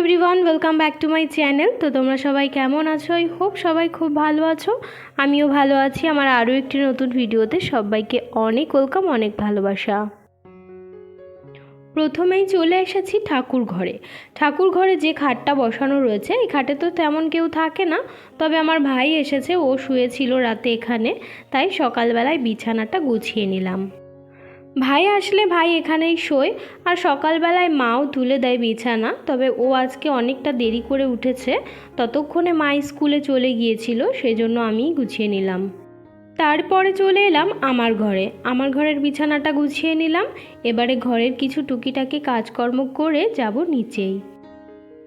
Everyone, welcome back to my channel. তো তোমরা সবাই কেমন আছো? আই হোপ সবাই খুব ভালো আছো। আমিও ভালো আছি। আমার আরও একটি নতুন ভিডিওতে সবাইকে অনেক ওয়েলকাম, অনেক ভালোবাসা। প্রথমেই চলে এসেছি ঠাকুর ঘরে। ঠাকুর ঘরে যে খাটটা বসানো রয়েছে, এই খাটে তো তেমন কেউ থাকে না। তবে আমার ভাই এসেছে, ও শুয়েছিল রাতে এখানে। তাই সকালবেলায় বিছানাটা গুছিয়ে নিলাম। ভাই আসলে ভাই এখানেই শোয়, আর সকালবেলায় মাও তুলে দেয় বিছানা, তবে ও আজকে অনেকটা দেরি করে উঠেছে। ততক্ষণে মা স্কুলে চলে গিয়েছিল, সেজন্য আমি গুছিয়ে নিলাম। তারপরে চলে এলাম আমার ঘরে। আমার ঘরের বিছানাটা গুছিয়ে নিলাম। এবারে ঘরের কিছু টুকিটাকি কাজকর্ম করে যাব নিচেই।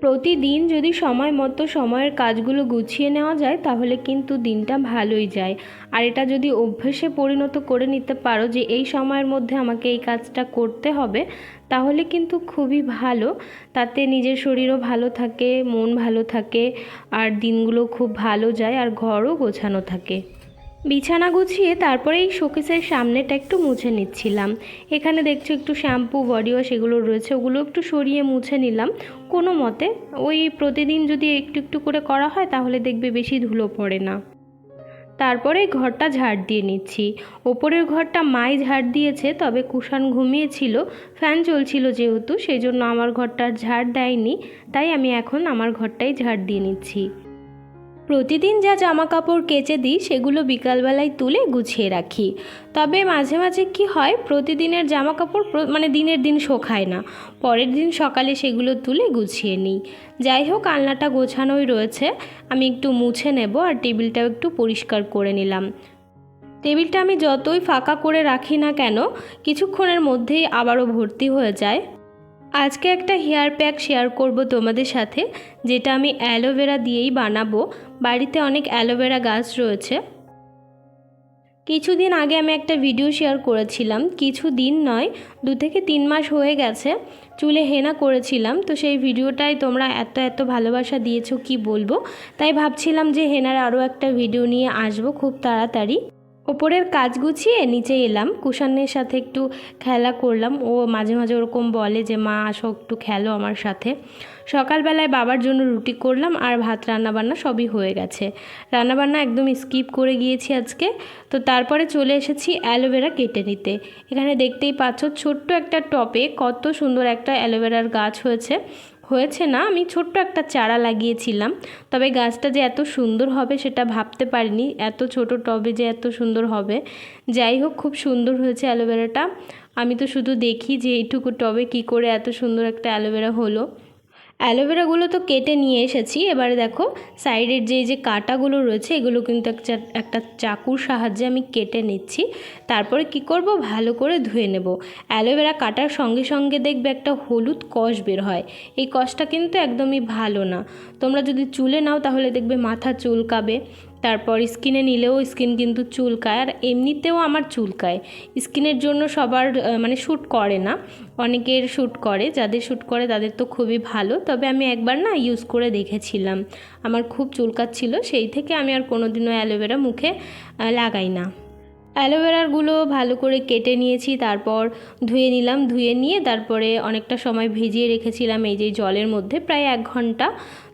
প্রতিদিন যদি সময় মতো সময়ের কাজগুলো গুছিয়ে নেওয়া যায়, তাহলে কিন্তু দিনটা ভালোই যায়। আর এটা যদি অভ্যেসে পরিণত করে নিতে পারো যে এই সময়ের মধ্যে আমাকে এই কাজটা করতে হবে, তাহলে কিন্তু খুবই ভালো। তাতে নিজের শরীরও ভালো থাকে, মন ভালো থাকে, আর দিনগুলো খুব ভালো যায়, আর ঘরও গোছানো থাকে। বিছানা গুছিয়ে তারপরে এই শোকেসের সামনেটা একটু মুছে নিচ্ছিলাম। এখানে দেখছ একটু শ্যাম্পু বডি ওয়াশ এগুলো রয়েছে, ওগুলো একটু সরিয়ে মুছে নিলাম। কোনো মতে ওই প্রতিদিন যদি একটু একটু করে করা হয় তাহলে দেখবে বেশি ধুলো পড়ে না। তারপরে ঘরটা ঝাড় দিয়ে নিচ্ছি। ওপরের ঘরটা মাই ঝাড় দিয়েছে, তবে কুষাণ ঘুমিয়েছিল, ফ্যান চলছিল যেহেতু, সেই জন্য আমার ঘরটা ঝাড় দেয়নি, তাই আমি এখন আমার ঘরটাই ঝাড় দিয়ে নিচ্ছি। প্রতিদিন যা জামা কাপড় কেচে দিই, সেগুলো বিকালবেলায় তুলে গুছিয়ে রাখি। তবে মাঝে মাঝে কি হয়, প্রতিদিনের জামা কাপড় মানে দিনের দিন শোখায় না। পরের দিন সকালে সেগুলো তুলে গুছিয়ে নিই। যাই হোক, আলনাটা গোছানোই রয়েছে। আমি একটু মুছে নেব আর টেবিলটাও একটু পরিষ্কার করে নিলাম। টেবিলটা আমি যতই ফাঁকা করে রাখি না কেন, কিছুক্ষণের মধ্যেই আবারও ভর্তি হয়ে যায়। আজকে একটা হেয়ার প্যাক শেয়ার করব তোমাদের সাথে, যেটা আমি অ্যালোভেরা দিয়েই বানাবো। বাড়িতে অনেক অ্যালোভেরা গাছ রয়েছে। কিছুদিন আগে আমি একটা ভিডিও শেয়ার করেছিলাম, কিছু দিন নয়, দু থেকে তিন মাস হয়ে গেছে, চুলে হেনা করেছিলাম, তো সেই ভিডিওটাই তোমরা এত এত ভালোবাসা দিয়েছ কি বলব? তাই ভাবছিলাম যে হেনার আরও একটা ভিডিও নিয়ে আসব খুব তাড়াতাড়ি। ওপরের কাজ গুছিয়ে নিচে এলাম। কুষাণের সাথে একটু খেলা করলাম। ও মাঝে মাঝে ওরকম বলে যে, মা, আসো একটু খেলো আমার সাথে। সকালবেলায় বাবার জন্য রুটি করলাম আর ভাত, রান্নাবান্না সবই হয়ে গেছে। রান্নাবান্না একদম স্কিপ করে গিয়েছি আজকে। তো তারপরে চলে এসেছি অ্যালোভেরা কেটে নিতে। এখানে দেখতেই পাচ্ছ ছোট্ট একটা টপে কত সুন্দর একটা অ্যালোভেরার গাছ হয়েছে। হয়েছে না, আমি ছোট্ট একটা চারা লাগিয়েছিলাম। তবে গাছটা যে এত সুন্দর হবে সেটা ভাবতে পারিনি, এত ছোট টবে যে এত সুন্দর হবে। যাই হোক, খুব সুন্দর হয়েছে অ্যালোভেরাটা। আমি তো শুধু দেখি যে এইটুকু টবে কি করে এত সুন্দর একটা অ্যালোভেরা হলো। অ্যালোভেরাগুলো তো কেটে নিয়ে এসেছি। এবারে দেখো, সাইডের যে যে কাটাগুলো রয়েছে, এগুলো কিন্তু একটা একটা চাকুর সাহায্যে আমি কেটে নিচ্ছি। তারপরে কি করব? ভালো করে ধুয়ে নেব। অ্যালোভেরা কাটার সঙ্গে সঙ্গে দেখবে একটা হলুদ কষ বের হয়। এই কষটা কিন্তু একদমই ভালো না। তোমরা যদি চুলে নাও, তাহলে দেখবে মাথা চুলকাবে। তারপর স্কিনে নিলেও স্কিন কিন্তু চুলকায়, আর এমনিতেও আমার চুলকায়। স্কিনের জন্য সবার মানে শ্যুট করে না। অনেকের শ্যুট করে, যাদের শ্যুট করে তাদের তো খুবই ভালো। তবে আমি একবার না ইউজ করে দেখেছিলাম। আমার খুব চুলকাচ্ছিল, সেই থেকে আমি আর কোনো দিনও অ্যালোভেরা মুখে লাগাই না। অ্যালোভেরাগুলো ভালো করে কেটে নিয়েছি, তারপর ধুয়ে নিলাম, ধুয়ে নিয়ে তারপরে অনেকটা সময় ভিজিয়ে রেখেছিলাম এই যে জলের মধ্যে, প্রায় এক ঘণ্টা।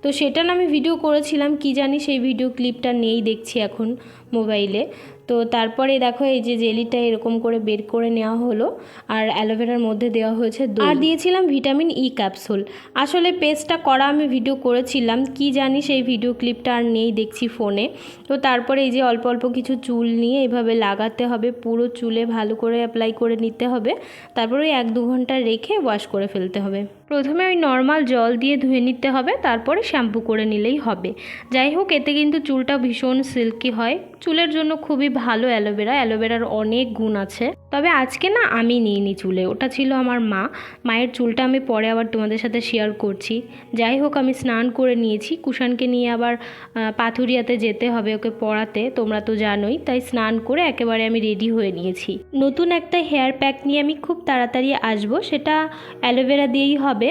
তো সেটা না আমি ভিডিও করেছিলাম, কি জানি সেই ভিডিও ক্লিপটা নেই দেখছি এখন মোবাইলে তো তারপরে দেখো এই যে জেলিটা এরকম করে বের করে নেওয়া হলো, আর অ্যালোভেরার মধ্যে দেওয়া হয়েছে আর দিয়েছিলাম ভিটামিন ই ক্যাপসুল আসলে পেস্টটা করা আমি ভিডিও করেছিলাম, কি জানি সেই ভিডিও ক্লিপটা আর নেই দেখছি ফোনে তো তারপরে এই যে অল্প অল্প কিছু চুল নিয়ে এভাবে লাগাতে হবে, পুরো চুলে ভালো করে অ্যাপ্লাই করে নিতে হবে। তারপরে এক দু ঘণ্টা রেখে ওয়াশ করে ফেলতে হবে। প্রথমে ওই নর্মাল জল দিয়ে ধুয়ে নিতে হবে, তারপরে শ্যাম্পু করে নিলেই হবে। যাই হোক, এতে কিন্তু চুলটা ভীষণ সিল্কি হয়। চুলের জন্য খুবই ভালো অ্যালোভেরা অ্যালোভেরার অনেক গুণ আছে। তবে আজকে না আমি নিইনি চুলে, ওটা ছিল আমার মা। মায়ের চুলটা আমি পরে আবার তোমাদের সাথে শেয়ার করছি। যাই হোক, আমি স্নান করে নিয়েছি। কুষাণকে নিয়ে আবার পাথুরিয়াতে যেতে হবে ওকে পড়াতে, তোমরা তো জানোই। তাই স্নান করে একেবারে আমি রেডি হয়ে নিয়েছি। নতুন একটা হেয়ার প্যাক নিয়ে আমি খুব তাড়াতাড়ি আসব, সেটা অ্যালোভেরা দিয়েই হবে।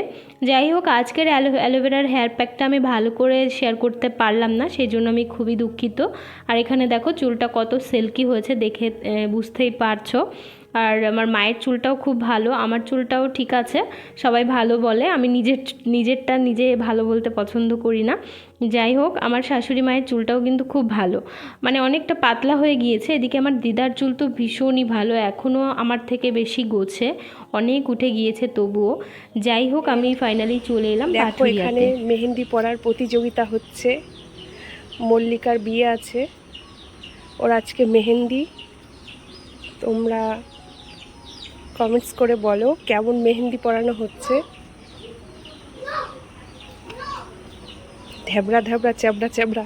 যাই হোক, আজকের অ্যালো অ্যালোভেরার হেয়ার প্যাকটা আমি ভালো করে শেয়ার করতে পারলাম না সেই জন্য আমি খুবই দুঃখিত। আর এখানে দেখো, চুলটা কত সিল্কি হয়েছে, দেখে বুঝতেই পারছ। আর আমার মায়ের চুলটাও খুব ভালো আমার চুলটাও ঠিক আছে সবাই ভালো বলে আমি নিজের নিজেরটা নিজে ভালো বলতে পছন্দ করি না। যাই হোক আমার শাশুড়ি মায়ের চুলটাও কিন্তু খুব ভালো। মানে অনেকটা পাতলা হয়ে গিয়েছে এদিকে আমার দিদার চুল তো ভীষণই ভালো এখনও আমার থেকে বেশি গোছে অনেক উঠে গিয়েছে তবুও। যাই হোক আমি ফাইনালি চলে এলাম দেখো এখানে মেহেন্দি পরার প্রতিযোগিতা হচ্ছে মল্লিকার বিয়ে আছে ওর আজকে মেহেন্দি। তোমরা কমেন্টস করে বলো কেমন মেহেন্দি পরানো হচ্ছে। ধ্যাবড়া ধ্যাবড়া চ্যাবড়া চ্যাবড়া।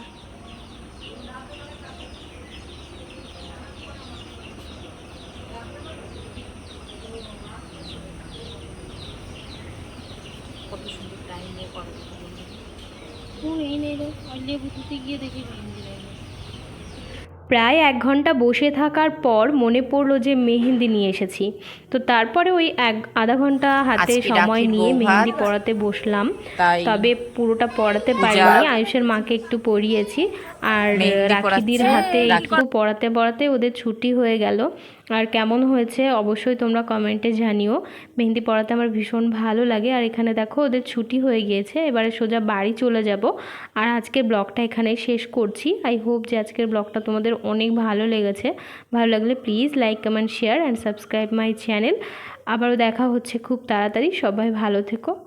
প্রায় এক ঘণ্টা বসে থাকার পর মনে পড়ল যে মেহেন্দি নিয়ে এসেছি। তো তারপরে ওই এক আধা ঘণ্টা হাতে সময় নিয়ে মেহেন্দি পড়াতে বসলাম। তবে পুরোটা পড়াতে পারিনি। আয়ুষের মাকে একটু পড়িয়েছি আর রাখিদির হাতে একটু পড়াতে পড়াতে ওদের ছুটি হয়ে গেল। আর কেমন হয়েছে অবশ্যই তোমরা কমেন্টে জানিও। মেহেন্দি পড়াতে আমার ভীষণ ভালো লাগে। আর এখানে দেখো, ওদের ছুটি হয়ে গিয়েছে, এবারে সোজা বাড়ি চলে যাব। আর আজকের ব্লগটা এখানেই শেষ করছি। আই হোপ যে আজকের ব্লগটা তোমাদের অনেক ভালো লেগেছে। ভালো লাগলে please like comment share and subscribe my channel আবারও দেখা হচ্ছে খুব তাড়াতাড়ি। সবাই ভালো থেকো।